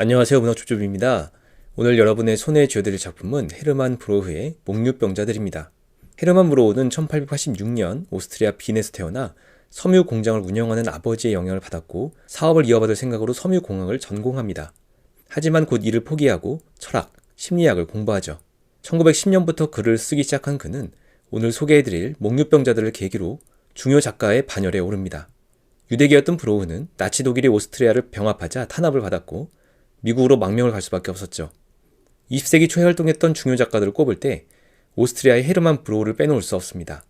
안녕하세요 문학초조입니다. 오늘 여러분의 손에 쥐어드릴 작품은 헤르만 브로흐의 목류병자들입니다. 헤르만 브로흐는 1886년 오스트리아 빈에서 태어나 섬유 공장을 운영하는 아버지의 영향을 받았고 사업을 이어받을 생각으로 섬유 공학을 전공합니다. 하지만 곧 이를 포기하고 철학, 심리학을 공부하죠. 1910년부터 글을 쓰기 시작한 그는 오늘 소개해드릴 목류병자들을 계기로 중요 작가의 반열에 오릅니다. 유대계였던 브로우는 나치 독일이 오스트리아를 병합하자 탄압을 받았고 미국으로 망명을 갈 수밖에 없었죠. 20세기 초에 활동했던 중요 작가들을 꼽을 때 오스트리아의 헤르만 브로우를 빼놓을 수 없습니다.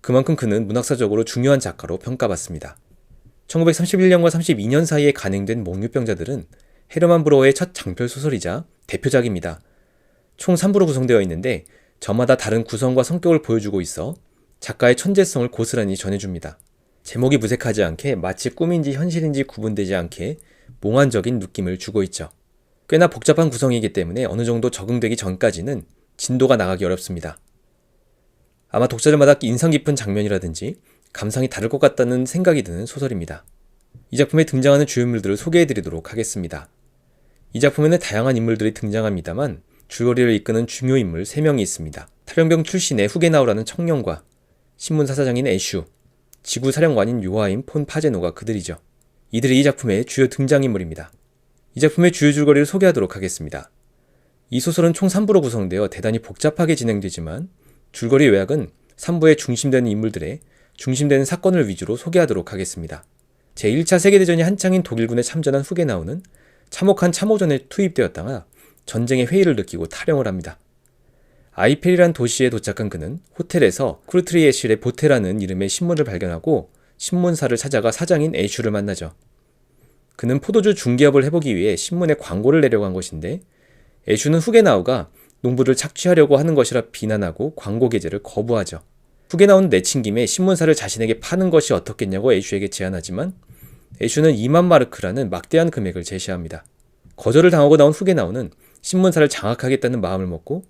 그만큼 그는 문학사적으로 중요한 작가로 평가받습니다. 1931년과 32년 사이에 간행된 목류병자들은 헤르만 브로우의 첫 장편 소설이자 대표작입니다. 총 3부로 구성되어 있는데 저마다 다른 구성과 성격을 보여주고 있어 작가의 천재성을 고스란히 전해줍니다. 제목이 무색하지 않게 마치 꿈인지 현실인지 구분되지 않게 몽환적인 느낌을 주고 있죠. 꽤나 복잡한 구성이기 때문에 어느 정도 적응되기 전까지는 진도가 나가기 어렵습니다. 아마 독자들마다 인상 깊은 장면이라든지 감상이 다를 것 같다는 생각이 드는 소설입니다. 이 작품에 등장하는 주요 인물들을 소개해 드리도록 하겠습니다. 이 작품에는 다양한 인물들이 등장합니다만 줄거리를 이끄는 중요 인물 3명이 있습니다. 탈영병 출신의 후게나우라는 청년과 신문사 사장인 애슈, 지구 사령관인 요하임 폰 파제노가 그들이죠. 이들이 이 작품의 주요 등장인물입니다. 이 작품의 주요 줄거리를 소개하도록 하겠습니다. 이 소설은 총 3부로 구성되어 대단히 복잡하게 진행되지만 줄거리 요약은 3부에 중심되는 인물들의 중심되는 사건을 위주로 소개하도록 하겠습니다. 제1차 세계대전이 한창인 독일군에 참전한 후게 나오는 참혹한 참호전에 투입되었다가 전쟁의 회의를 느끼고 탈영을 합니다. 아이펠이란 도시에 도착한 그는 호텔에서 쿠르트리에실의 보테라는 이름의 신문을 발견하고 신문사를 찾아가 사장인 애슈를 만나죠. 그는 포도주 중개업을 해보기 위해 신문에 광고를 내려고 한 것인데 애슈는 후게나우가 농부를 착취하려고 하는 것이라 비난하고 광고 게재를 거부하죠. 후게나우는 내친 김에 신문사를 자신에게 파는 것이 어떻겠냐고 애슈에게 제안하지만 애슈는 2만 마르크라는 막대한 금액을 제시합니다. 거절을 당하고 나온 후게나우는 신문사를 장악하겠다는 마음을 먹고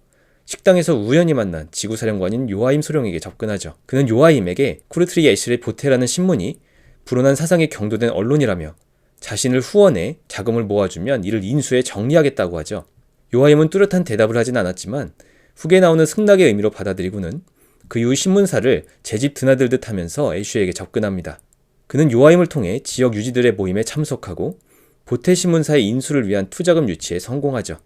식당에서 우연히 만난 지구사령관인 요하임 소령에게 접근하죠. 그는 요하임에게 쿠르트리 에실의 보테라는 신문이 불온한 사상에 경도된 언론이라며 자신을 후원해 자금을 모아주면 이를 인수해 정리하겠다고 하죠. 요하임은 뚜렷한 대답을 하진 않았지만 후에 나오는 승낙의 의미로 받아들이고는 그 이후 신문사를 제 집 드나들듯 하면서 애슈에게 접근합니다. 그는 요하임을 통해 지역 유지들의 모임에 참석하고 보태 신문사의 인수를 위한 투자금 유치에 성공하죠.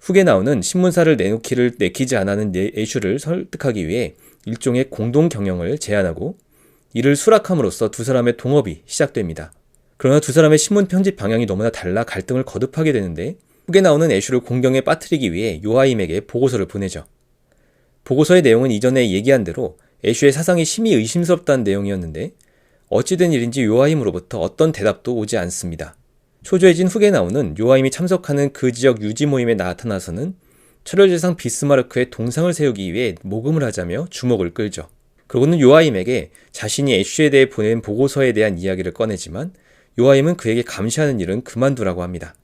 후에 나오는 신문사를 내놓기를 내키지 않았는 애슈를 설득하기 위해 일종의 공동 경영을 제안하고 이를 수락함으로써 두 사람의 동업이 시작됩니다. 그러나 두 사람의 신문 편집 방향이 너무나 달라 갈등을 거듭하게 되는데 후에 나오는 애슈를 공경에 빠뜨리기 위해 요하임에게 보고서를 보내죠. 보고서의 내용은 이전에 얘기한 대로 애슈의 사상이 심히 의심스럽다는 내용이었는데 어찌된 일인지 요하임으로부터 어떤 대답도 오지 않습니다. 초조해진 후에 나오는 요하임이 참석하는 그 지역 유지 모임에 나타나서는 철혈제상 비스마르크의 동상을 세우기 위해 모금을 하자며 주목을 끌죠. 그러고는 요하임에게 자신이 애쉬에 대해 보낸 보고서에 대한 이야기를 꺼내지만 요하임은 그에게 감시하는 일은 그만두라고 합니다.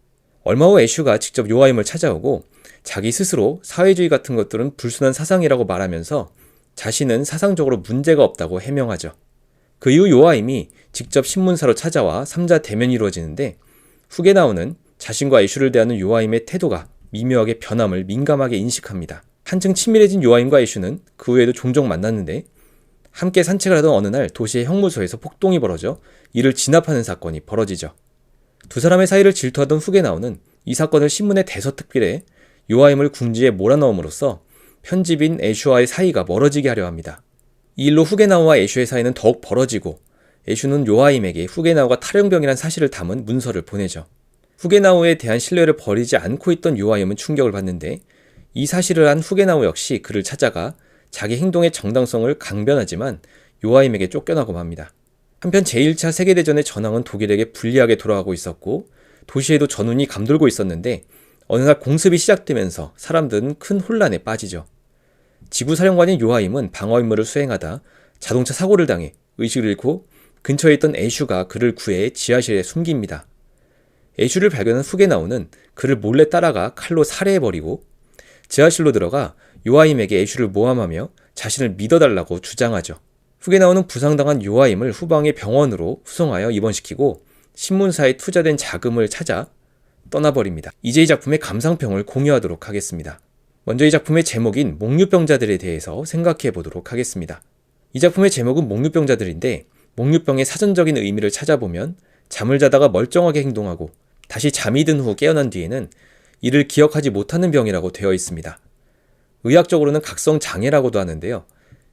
얼마 후 애슈가 직접 요하임을 찾아오고 자기 스스로 사회주의 같은 것들은 불순한 사상이라고 말하면서 자신은 사상적으로 문제가 없다고 해명하죠. 그 이후 요하임이 직접 신문사로 찾아와 3자 대면이 이루어지는데 후에 나오는 자신과 애슈를 대하는 요하임의 태도가 미묘하게 변함을 민감하게 인식합니다. 한층 친밀해진 요하임과 애슈는 그 후에도 종종 만났는데 함께 산책을 하던 어느 날 도시의 형무소에서 폭동이 벌어져 이를 진압하는 사건이 벌어지죠. 두 사람의 사이를 질투하던 후에 나오는 이 사건을 신문의 대서특필에 요하임을 궁지에 몰아넣음으로써 편집인 애슈와의 사이가 멀어지게 하려 합니다. 이 일로 후게나우와 애슈의 사이는 더욱 벌어지고 애슈는 요하임에게 후게나우가 탈영병이란 사실을 담은 문서를 보내죠. 후게나우에 대한 신뢰를 버리지 않고 있던 요하임은 충격을 받는데 이 사실을 한 후게나우 역시 그를 찾아가 자기 행동의 정당성을 강변하지만 요하임에게 쫓겨나고 맙니다. 한편 제1차 세계대전의 전황은 독일에게 불리하게 돌아가고 있었고 도시에도 전운이 감돌고 있었는데 어느 날 공습이 시작되면서 사람들은 큰 혼란에 빠지죠. 지구사령관인 요하임은 방어 임무를 수행하다 자동차 사고를 당해 의식을 잃고 근처에 있던 애슈가 그를 구해 지하실에 숨깁니다. 애슈를 발견한 후에 나오는 그를 몰래 따라가 칼로 살해해버리고 지하실로 들어가 요하임에게 애슈를 모함하며 자신을 믿어달라고 주장하죠. 후에 나오는 부상당한 요하임을 후방의 병원으로 후송하여 입원시키고 신문사에 투자된 자금을 찾아 떠나버립니다. 이제 이 작품의 감상평을 공유하도록 하겠습니다. 먼저 이 작품의 제목인 목류병자들에 대해서 생각해 보도록 하겠습니다. 이 작품의 제목은 목류병자들인데 목류병의 사전적인 의미를 찾아보면 잠을 자다가 멀쩡하게 행동하고 다시 잠이 든 후 깨어난 뒤에는 이를 기억하지 못하는 병이라고 되어 있습니다. 의학적으로는 각성 장애라고도 하는데요.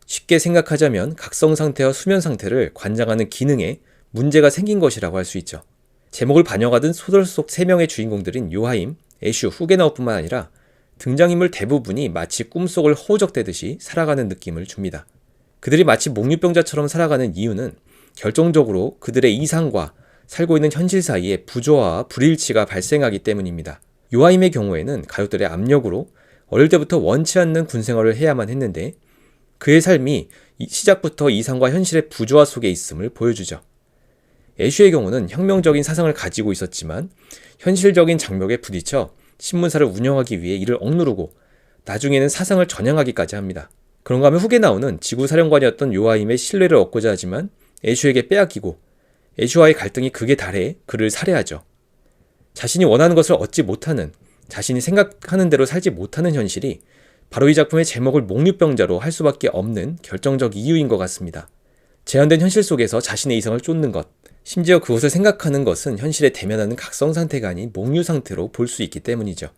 쉽게 생각하자면 각성 상태와 수면 상태를 관장하는 기능에 문제가 생긴 것이라고 할 수 있죠. 제목을 반영하던 소설 속 3명의 주인공들인 요하임, 애슈, 후게나우뿐만 아니라 등장인물 대부분이 마치 꿈속을 허우적대듯이 살아가는 느낌을 줍니다. 그들이 마치 목류병자처럼 살아가는 이유는 결정적으로 그들의 이상과 살고 있는 현실 사이에 부조화와 불일치가 발생하기 때문입니다. 요하임의 경우에는 가족들의 압력으로 어릴 때부터 원치 않는 군 생활을 해야만 했는데 그의 삶이 시작부터 이상과 현실의 부조화 속에 있음을 보여주죠. 애쉬의 경우는 혁명적인 사상을 가지고 있었지만 현실적인 장벽에 부딪혀 신문사를 운영하기 위해 이를 억누르고 나중에는 사상을 전향하기까지 합니다. 그런가 하면 후계 나오는 지구사령관이었던 요아임의 신뢰를 얻고자 하지만 애슈에게 빼앗기고 애슈와의 갈등이 극에 달해 그를 살해하죠. 자신이 원하는 것을 얻지 못하는 자신이 생각하는 대로 살지 못하는 현실이 바로 이 작품의 제목을 목류병자로 할 수밖에 없는 결정적 이유인 것 같습니다. 제한된 현실 속에서 자신의 이성을 쫓는 것, 심지어 그것을 생각하는 것은 현실에 대면하는 각성 상태가 아닌 목류 상태로 볼 수 있기 때문이죠.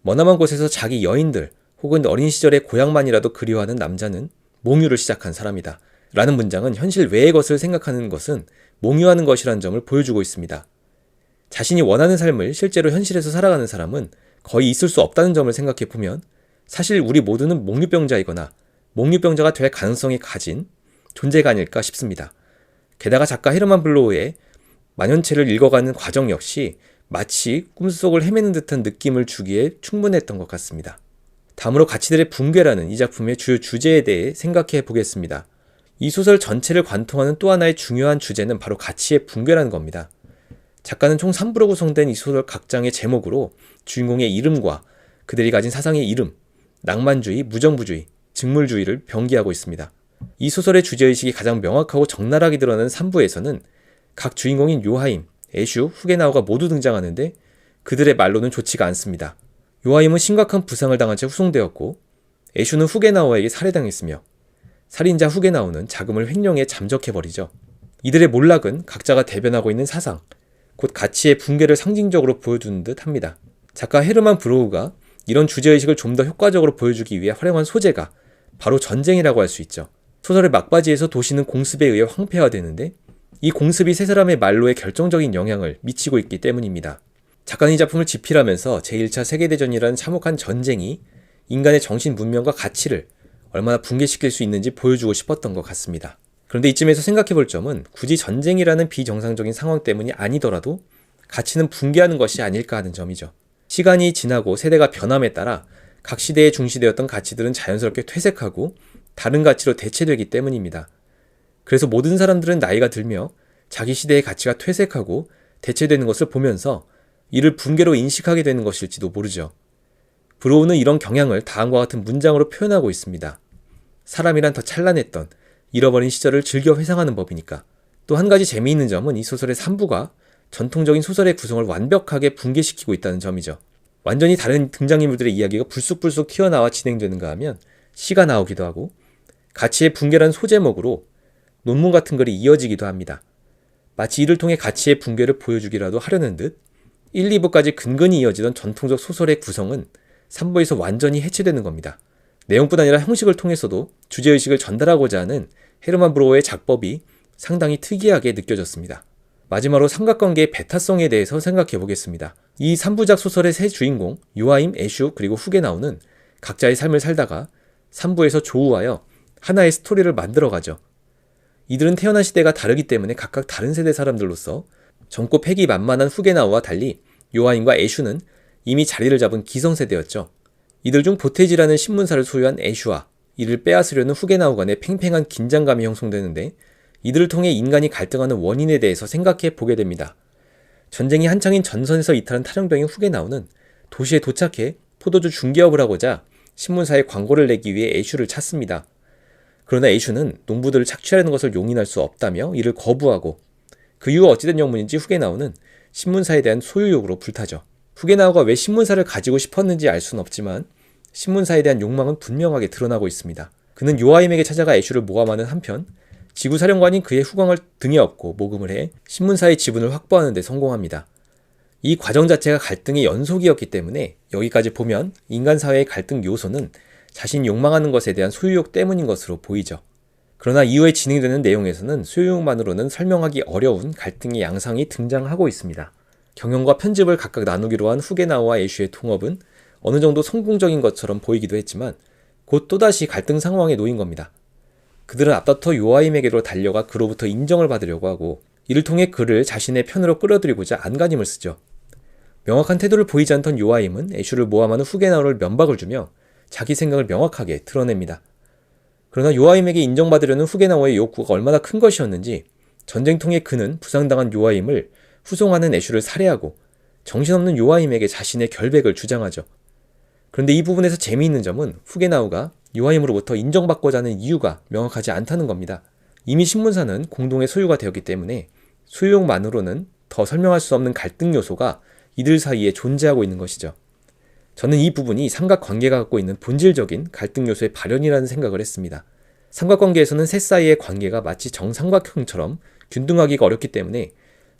머나먼 곳에서 자기 여인들 혹은 어린 시절의 고향만이라도 그리워하는 남자는 몽유를 시작한 사람이다. 라는 문장은 현실 외의 것을 생각하는 것은 몽유하는 것이라는 점을 보여주고 있습니다. 자신이 원하는 삶을 실제로 현실에서 살아가는 사람은 거의 있을 수 없다는 점을 생각해 보면 사실 우리 모두는 목류병자이거나 목류병자가 될 가능성이 가진 존재가 아닐까 싶습니다. 게다가 작가 헤르만 블로우의 만연체를 읽어가는 과정 역시 마치 꿈속을 헤매는 듯한 느낌을 주기에 충분했던 것 같습니다. 다음으로 가치들의 붕괴라는 이 작품의 주요 주제에 대해 생각해 보겠습니다. 이 소설 전체를 관통하는 또 하나의 중요한 주제는 바로 가치의 붕괴라는 겁니다. 작가는 총 3부로 구성된 이 소설 각 장의 제목으로 주인공의 이름과 그들이 가진 사상의 이름, 낭만주의, 무정부주의, 직물주의를 병기하고 있습니다. 이 소설의 주제의식이 가장 명확하고 적나라하게 드러나는 3부에서는 각 주인공인 요하임, 애슈, 후게나오가 모두 등장하는데 그들의 말로는 좋지가 않습니다. 요하임은 심각한 부상을 당한 채 후송되었고 애슈는 후게나오에게 살해당했으며 살인자 후게나오는 자금을 횡령해 잠적해버리죠. 이들의 몰락은 각자가 대변하고 있는 사상, 곧 가치의 붕괴를 상징적으로 보여주는 듯 합니다. 작가 헤르만 브로우가 이런 주제의식을 좀 더 효과적으로 보여주기 위해 활용한 소재가 바로 전쟁이라고 할 수 있죠. 소설의 막바지에서 도시는 공습에 의해 황폐화되는데 이 공습이 세 사람의 말로에 결정적인 영향을 미치고 있기 때문입니다. 작가는 이 작품을 집필하면서 제1차 세계대전이라는 참혹한 전쟁이 인간의 정신 문명과 가치를 얼마나 붕괴시킬 수 있는지 보여주고 싶었던 것 같습니다. 그런데 이쯤에서 생각해 볼 점은 굳이 전쟁이라는 비정상적인 상황 때문이 아니더라도 가치는 붕괴하는 것이 아닐까 하는 점이죠. 시간이 지나고 세대가 변함에 따라 각 시대에 중시되었던 가치들은 자연스럽게 퇴색하고 다른 가치로 대체되기 때문입니다. 그래서 모든 사람들은 나이가 들며 자기 시대의 가치가 퇴색하고 대체되는 것을 보면서 이를 붕괴로 인식하게 되는 것일지도 모르죠. 브로우는 이런 경향을 다음과 같은 문장으로 표현하고 있습니다. 사람이란 더 찬란했던 잃어버린 시절을 즐겨 회상하는 법이니까. 또 한 가지 재미있는 점은 이 소설의 3부가 전통적인 소설의 구성을 완벽하게 붕괴시키고 있다는 점이죠. 완전히 다른 등장인물들의 이야기가 불쑥불쑥 튀어나와 진행되는가 하면 시가 나오기도 하고 가치의 붕괴란 소제목으로 논문 같은 글이 이어지기도 합니다. 마치 이를 통해 가치의 붕괴를 보여주기라도 하려는 듯 1, 2부까지 근근히 이어지던 전통적 소설의 구성은 3부에서 완전히 해체되는 겁니다. 내용뿐 아니라 형식을 통해서도 주제의식을 전달하고자 하는 헤르만 브로어의 작법이 상당히 특이하게 느껴졌습니다. 마지막으로 삼각관계의 배타성에 대해서 생각해 보겠습니다. 이 3부작 소설의 세 주인공, 유아임, 애슈, 그리고 후게 나오는 각자의 삶을 살다가 3부에서 조우하여 하나의 스토리를 만들어가죠. 이들은 태어난 시대가 다르기 때문에 각각 다른 세대 사람들로서 젊고 패기 만만한 후게나우와 달리 요하인과 애슈는 이미 자리를 잡은 기성세대였죠. 이들 중 보테지라는 신문사를 소유한 애슈와 이를 빼앗으려는 후게나우 간의 팽팽한 긴장감이 형성되는데 이들을 통해 인간이 갈등하는 원인에 대해서 생각해 보게 됩니다. 전쟁이 한창인 전선에서 이탈한 탈영병인 후게나우는 도시에 도착해 포도주 중개업을 하고자 신문사에 광고를 내기 위해 애슈를 찾습니다. 그러나 에이슈는 농부들을 착취하려는 것을 용인할 수 없다며 이를 거부하고 그 이후 어찌된 영문인지 후에 나오는 신문사에 대한 소유욕으로 불타죠. 후게나우가 왜 신문사를 가지고 싶었는지 알 수는 없지만 신문사에 대한 욕망은 분명하게 드러나고 있습니다. 그는 요아임에게 찾아가 애슈를 모함하는 한편 지구 사령관인 그의 후광을 등에 업고 모금을 해 신문사의 지분을 확보하는 데 성공합니다. 이 과정 자체가 갈등의 연속이었기 때문에 여기까지 보면 인간 사회의 갈등 요소는 자신이 욕망하는 것에 대한 소유욕 때문인 것으로 보이죠. 그러나 이후에 진행되는 내용에서는 소유욕만으로는 설명하기 어려운 갈등의 양상이 등장하고 있습니다. 경영과 편집을 각각 나누기로 한 후게나우와 애쉬의 통합은 어느 정도 성공적인 것처럼 보이기도 했지만 곧 또다시 갈등 상황에 놓인 겁니다. 그들은 앞다퉈 요아임에게로 달려가 그로부터 인정을 받으려고 하고 이를 통해 그를 자신의 편으로 끌어들이고자 안간힘을 쓰죠. 명확한 태도를 보이지 않던 요아임은 애슈를 모함하는 후게나우를 면박을 주며 자기 생각을 명확하게 드러냅니다. 그러나 요아임에게 인정받으려는 후게나우의 욕구가 얼마나 큰 것이었는지 전쟁통에 그는 부상당한 요아임을 후송하는 애슈를 살해하고 정신없는 요아임에게 자신의 결백을 주장하죠. 그런데 이 부분에서 재미있는 점은 후게나우가 요아임으로부터 인정받고자 하는 이유가 명확하지 않다는 겁니다. 이미 신문사는 공동의 소유가 되었기 때문에 소유욕만으로는 더 설명할 수 없는 갈등 요소가 이들 사이에 존재하고 있는 것이죠. 저는 이 부분이 삼각관계가 갖고 있는 본질적인 갈등 요소의 발현이라는 생각을 했습니다. 삼각관계에서는 셋 사이의 관계가 마치 정삼각형처럼 균등하기가 어렵기 때문에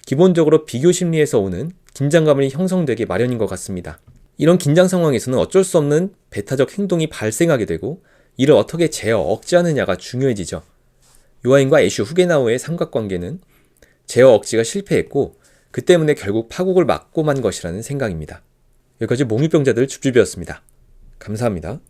기본적으로 비교 심리에서 오는 긴장감이 형성되기 마련인 것 같습니다. 이런 긴장 상황에서는 어쩔 수 없는 배타적 행동이 발생하게 되고 이를 어떻게 제어, 억제하느냐가 중요해지죠. 요아인과 애슈 후게나우의 삼각관계는 제어 억지가 실패했고 그 때문에 결국 파국을 맞고 만 것이라는 생각입니다. 여기까지 몽유병자들 줍줍이었습니다. 감사합니다.